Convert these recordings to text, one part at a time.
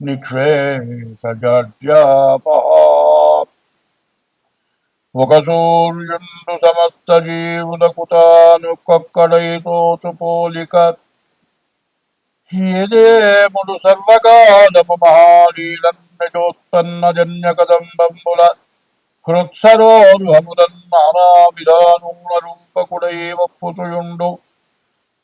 నిక్షేసజాడ్యాపహ ఒక సూర్యుండు సమస్త జీవులకు తాను కొక్కడైతోచు పోలిక ఏదేముడు సర్వకాలము మహాలీలన్నజోత్పన్న జన్య కదంబంబుల హృత్సరోరుహములన్ విధానూల రూపకుడై ఒప్పుచుయుండు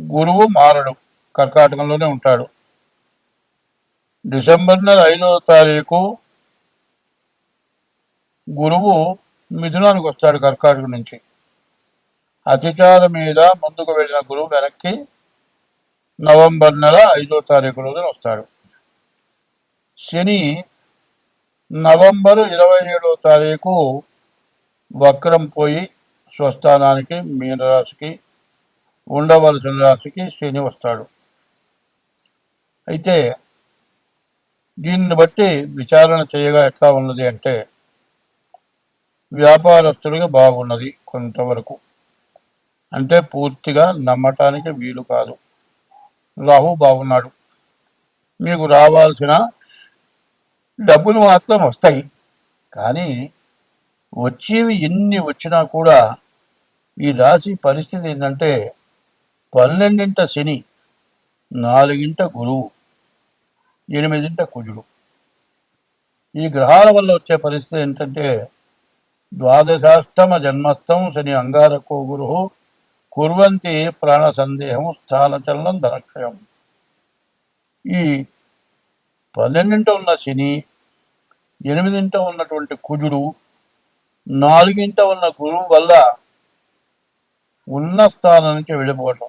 గురువు మారడు కర్కాటకంలోనే ఉంటాడు. డిసెంబర్ నెల ఐదో తారీఖు గురువు మిథునానికి వస్తాడు కర్కాటకం నుంచి. అతిచార మీద ముందుకు వెళ్ళిన గురువు వెనక్కి నవంబర్ నెల ఐదో తారీఖు రోజున వస్తాడు. శని నవంబర్ ఇరవై ఏడో తారీఖు వక్రం పోయి స్వస్థానానికి మీనరాశికి ఉండవలసిన రాశికి శని వస్తాడు. అయితే దీన్ని బట్టి విచారణ చేయగా ఎట్లా ఉన్నది అంటే వ్యాపారస్తులుగా బాగున్నది కొంతవరకు. అంటే పూర్తిగా నమ్మటానికి వీలు కాదు. రాహు బాగున్నాడు. మీకు రావాల్సిన డబ్బులు మాత్రం వస్తాయి. కానీ వచ్చేవి ఎన్ని వచ్చినా కూడా ఈ రాశి పరిస్థితి ఏంటంటే పన్నెండింట శని నాలుగింట గురువు ఎనిమిదింట కుజుడు. ఈ గ్రహాల వల్ల వచ్చే పరిస్థితి ఏంటంటే ద్వాదశాష్టమ జన్మస్థం శని అంగారకో గురు కుర్వంతి ప్రాణ సందేహం స్థానచలనం ధనక్షయం. ఈ పన్నెండింట ఉన్న శని ఎనిమిదింట ఉన్నటువంటి కుజుడు నాలుగింట ఉన్న గురువు వల్ల ఉన్న స్థానం నుంచి వెళ్ళిపోవటం.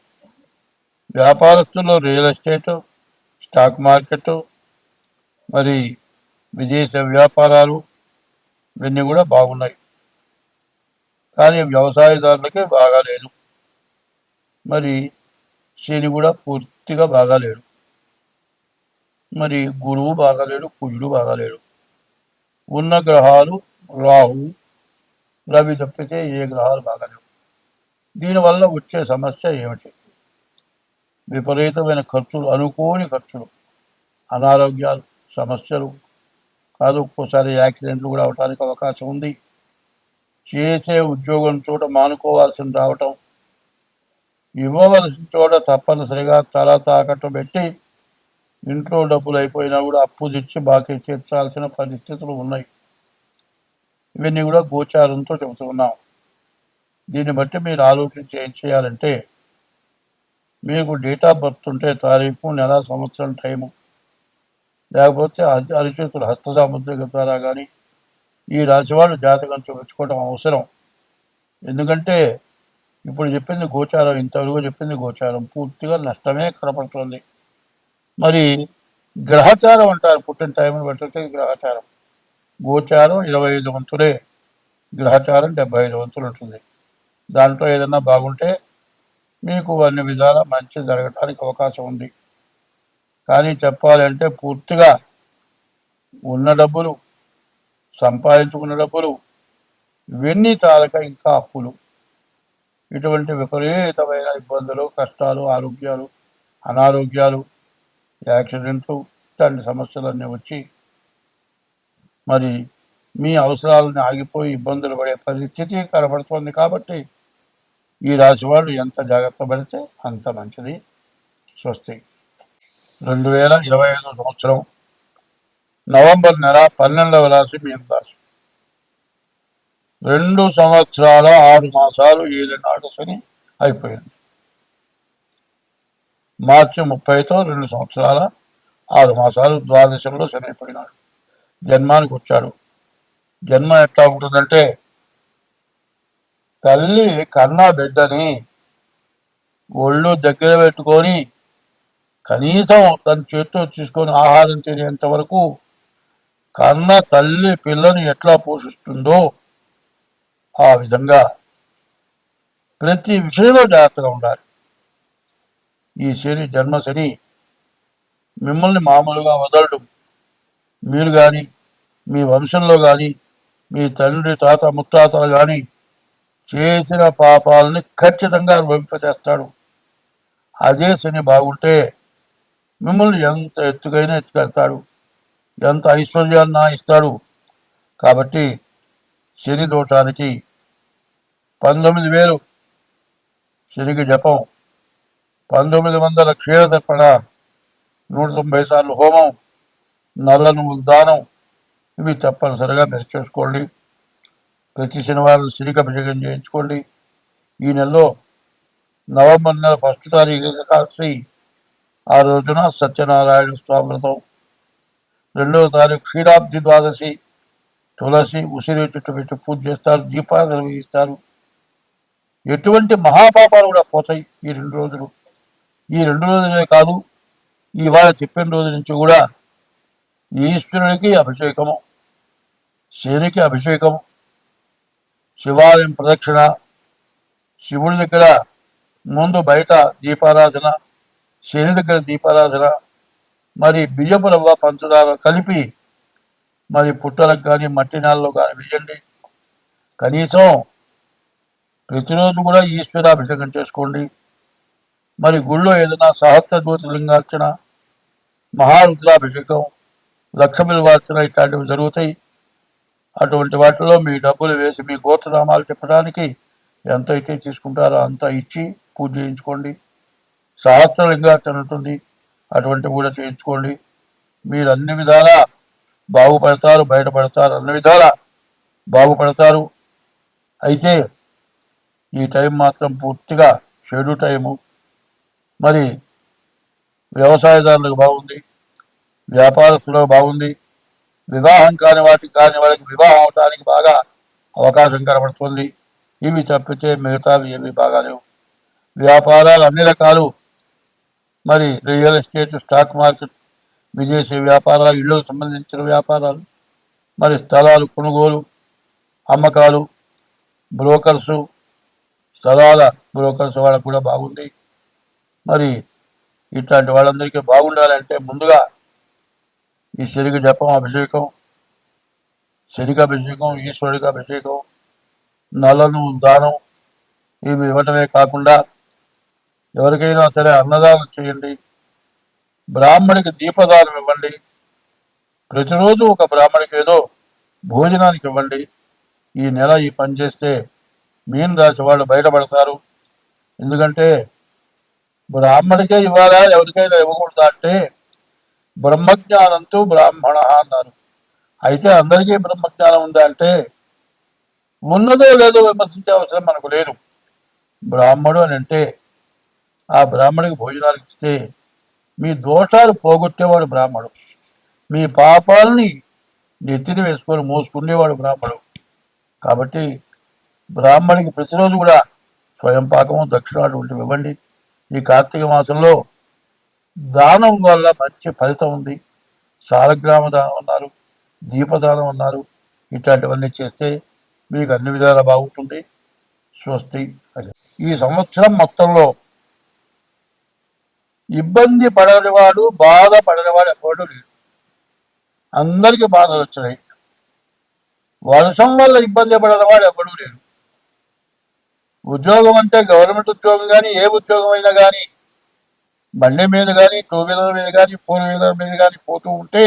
వ్యాపారస్తులు రియల్ ఎస్టేటు స్టాక్ మార్కెట్ మరి విదేశ వ్యాపారాలు ఇవన్నీ కూడా బాగున్నాయి. కానీ వ్యవసాయదారులకే బాగాలేదు మరి శని కూడా పూర్తిగా బాగాలేడు మరి గురువు బాగాలేడు కుజుడు బాగాలేడు ఉన్న గ్రహాలు రాహు రవి తప్పితే ఏ గ్రహాలు బాగాలేవు దీనివల్ల వచ్చే సమస్య ఏమిటి? విపరీతమైన ఖర్చులు అనుకోని ఖర్చులు. అనారోగ్యాలు సమస్యలు. కాదు ఒక్కోసారి యాక్సిడెంట్లు కూడా అవడానికి అవకాశం ఉంది. చేసే ఉద్యోగం చోట మానుకోవాల్సిన రావటం. ఇవ్వవలసిన చోట తప్పనిసరిగా తల తాకట్టు పెట్టి ఇంట్లో డబ్బులు అయిపోయినా కూడా అప్పు తెచ్చి బాకీ తీర్చాల్సిన పరిస్థితులు ఉన్నాయి. ఇవన్నీ కూడా గోచారంతో చెబుతున్నాం. దీన్ని బట్టి మీరు ఆలోచించి ఏం చేయాలంటే మీకు డేట్ ఆఫ్ బర్త్ ఉంటే తారీఖు నెల సంవత్సరం టైము లేకపోతే అరి- హస్తసాముద్రిక ద్వారా కానీ ఈ రాశి వాళ్ళు జాతకం చూపించుకోవడం అవసరం. ఎందుకంటే ఇప్పుడు చెప్పింది గోచారం ఇంతవరకు చెప్పింది గోచారం. పూర్తిగా నష్టమే కనపడుతుంది. మరి గ్రహచారం అంటారు పుట్టిన టైంను పెట్టే గ్రహచారం. గోచారం ఇరవై ఐదు వంతులే. గ్రహచారం డెబ్బై ఐదు వంతులు ఉంటుంది. దాంట్లో ఏదైనా బాగుంటే మీకు అన్ని విధాల మంచి జరగటానికి అవకాశం ఉంది. కానీ చెప్పాలంటే పూర్తిగా ఉన్న డబ్బులు సంపాదించుకున్న డబ్బులు ఇవన్నీ తాలక ఇంకా అప్పులు. ఇటువంటి విపరీతమైన ఇబ్బందులు కష్టాలు ఆరోగ్యాలు అనారోగ్యాలు యాక్సిడెంట్లు ఇట్లాంటి సమస్యలన్నీ వచ్చి మరి మీ అవసరాలను ఆగిపోయి ఇబ్బందులు పడే పరిస్థితి కనబడుతోంది కాబట్టి ఈ రాశి వాళ్ళు ఎంత జాగ్రత్త పడితే అంత మంచిది. స్వస్తి. రెండు వేల ఇరవై ఐదో సంవత్సరం నవంబర్ నెల పన్నెండవ రాశి మీన రాశి. రెండు సంవత్సరాల ఆరు మాసాలు ఏలినాడు శని అయిపోయింది. మార్చి ముప్పైతో రెండు సంవత్సరాల ఆరు మాసాలు ద్వాదశంలో శని అయిపోయినాడు. జన్మానికి వచ్చాడు. జన్మ ఎట్లా ఉంటుందంటే తల్లి కన్నా బిడ్డని ఒళ్ళు దగ్గర పెట్టుకొని కనీసం తన చేతితో తీసుకొని ఆహారం తినేంత వరకు కన్న తల్లి పిల్లని ఎట్లా పోషిస్తుందో ఆ విధంగా ప్రతి విషయంలో జాగ్రత్తగా ఉండాలి. ఈ శని జన్మ శని మిమ్మల్ని మామూలుగా వదలడం. మీరు కానీ మీ వంశంలో కానీ మీ తండ్రి తాత ముత్తాతలు కానీ చేసిన పాపాలని ఖచ్చితంగా అనుభవింపచేస్తాడు. అదే శని బాగుంటే మిమ్మల్ని ఎంత ఎత్తుకైనా ఎత్తుకెళ్తాడు. ఎంత ఐశ్వర్యాన్ని ఇస్తాడు. కాబట్టి శని దోషానికి పంతొమ్మిది వేలు శనికి జపం పంతొమ్మిది వందల క్షీరతర్పణ నూట తొంభై సార్లు హోమం నల్ల నువ్వుల దానం ఇవి తప్పనిసరిగా మీరు చేసుకోండి. ప్రతి శనివారం సిరికాభిషేకం చేయించుకోండి. ఈ నెలలో నవంబర్ నెల ఫస్ట్ తారీఖు ఏకాదశి ఆ రోజున సత్యనారాయణ స్వామి రెండవ తారీఖు క్షీరాబ్ది ద్వాదశి తులసి ఉసిరి చుట్టూ పెట్టి పూజ చేస్తారు దీపాలు వేయిస్తారు ఎటువంటి మహాపాపాలు కూడా పోతాయి ఈ రెండు రోజులు. ఈ రెండు రోజులే కాదు ఇవాళ చెప్పిన రోజు నుంచి కూడా ఈశ్వరునికి అభిషేకము శనికి అభిషేకము శివాలయం ప్రదక్షిణ శివుడి దగ్గర ముందు బయట దీపారాధన శని దగ్గర దీపారాధన మరి బియ్యపు రవ్వ పంచదార కలిపి మరి పుట్టలకు కానీ మట్టి నేలలో కానీ వేయండి. కనీసం ప్రతిరోజు కూడా ఈశ్వరాభిషేకం చేసుకోండి. మరి గుళ్ళో ఏదైనా సహస్ర జ్యోతిలింగార్చన మహారుద్రాభిషేకం లక్ష బిల్వార్చన ఇట్లాంటివి జరుగుతాయి. అటువంటి వాటిలో మీ డబ్బులు వేసి మీ గోత్రనామాలు చెప్పడానికి ఎంత అయితే తీసుకుంటారో అంత ఇచ్చి పూజ చేయించుకోండి. సహస్ర ఉంటుంది అటువంటివి కూడా చేయించుకోండి. మీరు అన్ని విధాలా బాగుపడతారు బయటపడతారు అన్ని విధాలా బాగుపడతారు. అయితే ఈ టైం మాత్రం పూర్తిగా షెడ్యూ టైము. మరి వ్యవసాయదారులకు బాగుంది. వ్యాపారస్తులకు బాగుంది. వివాహం కాని వాటికి కాని వాళ్ళకి వివాహం అవడానికి బాగా అవకాశం కనబడుతుంది. ఇవి తప్పితే మిగతావి ఏవి బాగాలేవు. వ్యాపారాలు అన్ని రకాలు. మరి రియల్ ఎస్టేట్ స్టాక్ మార్కెట్ విదేశీ వ్యాపారాలు ఇళ్ళకు సంబంధించిన వ్యాపారాలు మరి స్థలాలు కొనుగోలు అమ్మకాలు బ్రోకర్సు స్థలాల బ్రోకర్స్ వాళ్ళకు కూడా బాగుంది. మరి ఇట్లాంటి వాళ్ళందరికీ బాగుండాలంటే ముందుగా ఈ శరిగ జపం అభిషేకం శనికి అభిషేకం ఈశ్వరుడికి అభిషేకం నలను దానం ఇవి ఇవ్వటమే కాకుండా ఎవరికైనా సరే అన్నదానం చేయండి. బ్రాహ్మడికి దీపదానం ఇవ్వండి. ప్రతిరోజు ఒక బ్రాహ్మడికి ఏదో భోజనానికి ఇవ్వండి. ఈ నెల ఈ పని చేస్తే మీన రాశి వాళ్ళు బయటపడతారు. ఎందుకంటే బ్రాహ్మడికే ఇవ్వాలా ఎవరికైనా ఇవ్వకూడదా అంటే బ్రహ్మజ్ఞానంతో బ్రాహ్మణ అన్నారు అయితే అందరికీ బ్రహ్మజ్ఞానం ఉందా అంటే ఉన్నదో లేదో విమర్శించే అవసరం మనకు లేదు. బ్రాహ్మడు అని అంటే ఆ బ్రాహ్మడికి భోజనానికి ఇస్తే మీ దోషాలు పోగొట్టేవాడు బ్రాహ్మడు. మీ పాపాలని నెత్తిన వేసుకొని మోసుకునేవాడు బ్రాహ్మడు. కాబట్టి బ్రాహ్మడికి ప్రతిరోజు కూడా స్వయం పాకము దక్షిణ అటువంటివి ఇవ్వండి. ఈ కార్తీక మాసంలో దానం వల్ల మంచి ఫలితం ఉంది. సాలగ్రామ దానం అన్నారు దీపదానం అన్నారు. ఇట్లాంటివన్నీ చేస్తే మీకు అన్ని విధాలా బాగుంటుంది. స్వస్తి. ఈ సంవత్సరం మొత్తంలో ఇబ్బంది పడనివాడు బాధ పడనివాడు ఎవడు లేడు. అందరికీ బాధలు వచ్చినాయి. వర్షం వల్ల ఇబ్బంది పడని వాడు ఎవడు లేడు. ఉద్యోగం అంటే గవర్నమెంట్ ఉద్యోగం కానీ ఏ ఉద్యోగం అయినా కానీ బండి మీద కానీ టూ వీలర్ మీద కానీ ఫోర్ వీలర్ మీద కానీ పోతూ ఉంటే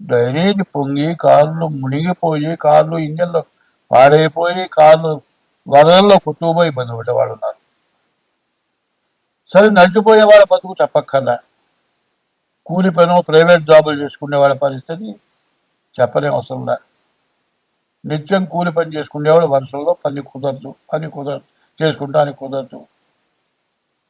డ్రైనేజ్ పొంగి కార్లు మునిగిపోయి కార్లు ఇంజన్లు పాడైపోయి కార్లు వరదల్లో కొట్టుకుపోయి ఇబ్బంది పడ్డవాళ్ళు ఉన్నారు. సరే నడిచిపోయే వాళ్ళ బతుకు చెప్పక్కర్లా. కూలి పను ప్రైవేట్ జాబులు చేసుకునే వాళ్ళ పరిస్థితి చెప్పనే అవసరం లే. నిత్యం కూలి పని చేసుకునేవాళ్ళు వరుసల్లో పని కుదరదు పని కుదరదు చేసుకుంటానికి కుదరదు.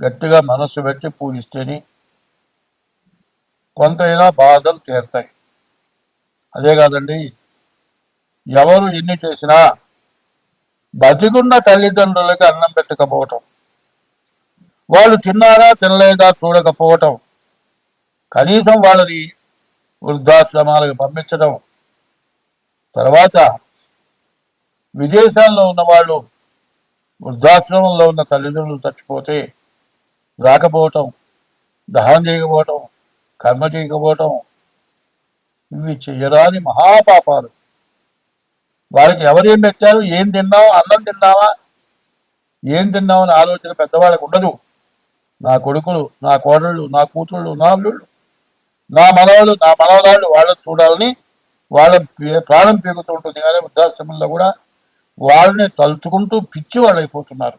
గట్టిగా మనస్సు పెట్టి పూజిస్తేనే కొంతైనా బాధలు తీరుతాయి. అదే కాదండి ఎవరు ఎన్ని చేసినా బతికున్న తల్లిదండ్రులకి అన్నం పెట్టకపోవటం వాళ్ళు తిన్నారా తినలేదా చూడకపోవటం కనీసం వాళ్ళని వృద్ధాశ్రమాలకు పంపించడం తర్వాత విదేశాల్లో ఉన్న వాళ్ళు వృద్ధాశ్రమంలో ఉన్న తల్లిదండ్రులు చచ్చిపోతే రాకపోవటం దహనం చేయకపోవటం కర్మ చేయకపోవటం ఇవి చేయరాని మహాపాపాలు. వాళ్ళకి ఎవరేం పెట్టారు ఏం తిన్నావు అన్నం తిన్నావా ఏం తిన్నావు అనే ఆలోచన పెద్దవాళ్ళకు ఉండదు. నా కొడుకులు నా కోడళ్ళు నా కూతుళ్ళు నా అల్లుళ్ళు నా మనవాళ్ళు నా మనవరాళ్ళు వాళ్ళని చూడాలని వాళ్ళ ప్రాణం పీకుతూ ఉంటుంది. కానీ వృద్ధాశ్రమంలో కూడా వాళ్ళని తలుచుకుంటూ పిచ్చి వాళ్ళు అయిపోతున్నారు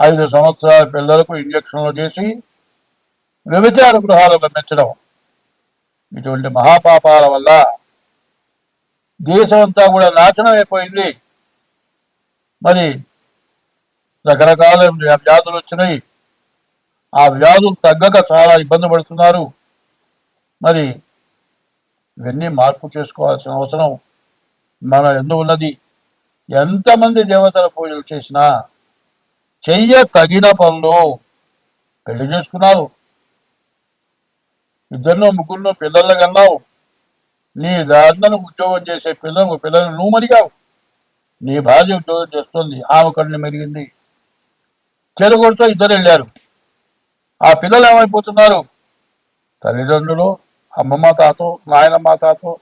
ఐదు సంవత్సరాల పిల్లలకు ఇంజక్షన్లు చేసి వ్యభిచార గృహాలు గమనించడం ఇటువంటి మహాపాపాల వల్ల దేశం అంతా కూడా నాశనం అయిపోయింది. మరి రకరకాల వ్యాధులు వచ్చినాయి. ఆ వ్యాధులు తగ్గక చాలా ఇబ్బంది పడుతున్నారు. మరి ఇవన్నీ మార్పు చేసుకోవాల్సిన అవసరం మన ఎందు ఉన్నది ఎంతమంది దేవతల పూజలు చేసినా చెయ్య తగిన పనులు. పెళ్ళి చేసుకున్నావు. ఇద్దరినో ముగ్గురునో పిల్లలు కన్నావు. నీ దాంట్లో ఉద్యోగం చేసే పిల్లలు పిల్లలు నువ్వు మరిగావు. నీ భార్య ఉద్యోగం చేస్తుంది. ఆమె కన్ను మెరిగింది. చెరుగొడుతో ఇద్దరు వెళ్ళారు. ఆ పిల్లలు ఏమైపోతున్నారు? తల్లిదండ్రులు అమ్మమ్మ తాతో నాయనమ్మ తాతో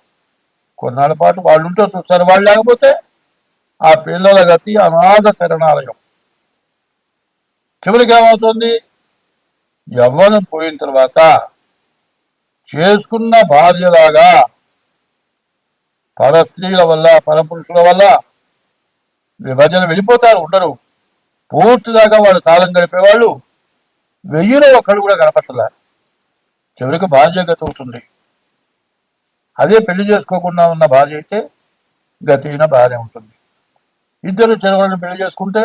కొన్నాళ్ళ పాటు వాళ్ళుంటే చూస్తారు. వాళ్ళు లేకపోతే ఆ పిల్లల గతి అనాథ శరణాలయం. చివరికి ఏమవుతుంది యవ్వనం పోయిన తర్వాత చేసుకున్న భార్యలాగా పర స్త్రీల వల్ల పరపురుషుల వల్ల విభజన వెళ్ళిపోతారు ఉండరు. పూర్తిదాకా వాళ్ళు కాలం గడిపేవాళ్ళు వెయ్యిలో ఒక్కడు కూడా కనపట్టలే చివరికి భార్య గతి అవుతుంది. అదే పెళ్ళి చేసుకోకుండా ఉన్న భార్య అయితే గతి అయిన భార్య ఉంటుంది. ఇద్దరు చెరవలను పెళ్ళి చేసుకుంటే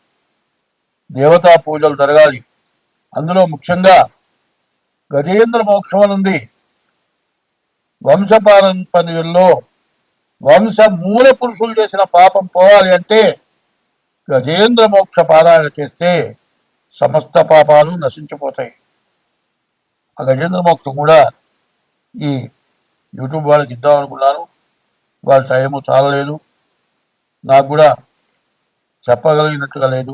దేవతా పూజలు జరగాలి. అందులో ముఖ్యంగా గజేంద్ర మోక్షం అని ఉంది. వంశపారంపర్యంలో వంశ మూల పురుషులు చేసిన పాపం పోవాలి అంటే గజేంద్ర మోక్ష పారాయణ చేస్తే సమస్త పాపాలు నశించిపోతాయి. ఆ గజేంద్ర మోక్షం కూడా ఈ యూట్యూబ్ వాళ్ళకి ఇద్దాం అనుకున్నాను. వాళ్ళ టైము చాలలేదు. నాకు కూడా చెప్పగలిగినట్టుగా లేదు.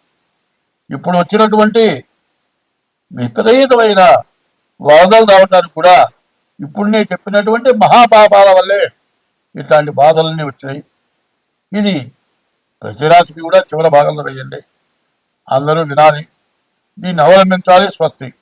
ఇప్పుడు వచ్చినటువంటి విపరీతమైన వరదలు రావడానికి కూడా ఇప్పుడు నేను చెప్పినటువంటి మహాపాపాల వల్లే ఇట్లాంటి బాధలన్నీ వచ్చినాయి. ఇది ప్రతిరాశికి కూడా చివరి భాగంలో వేయండి. అందరూ వినాలి. దీన్ని అవలంబించాలి. స్వస్తి.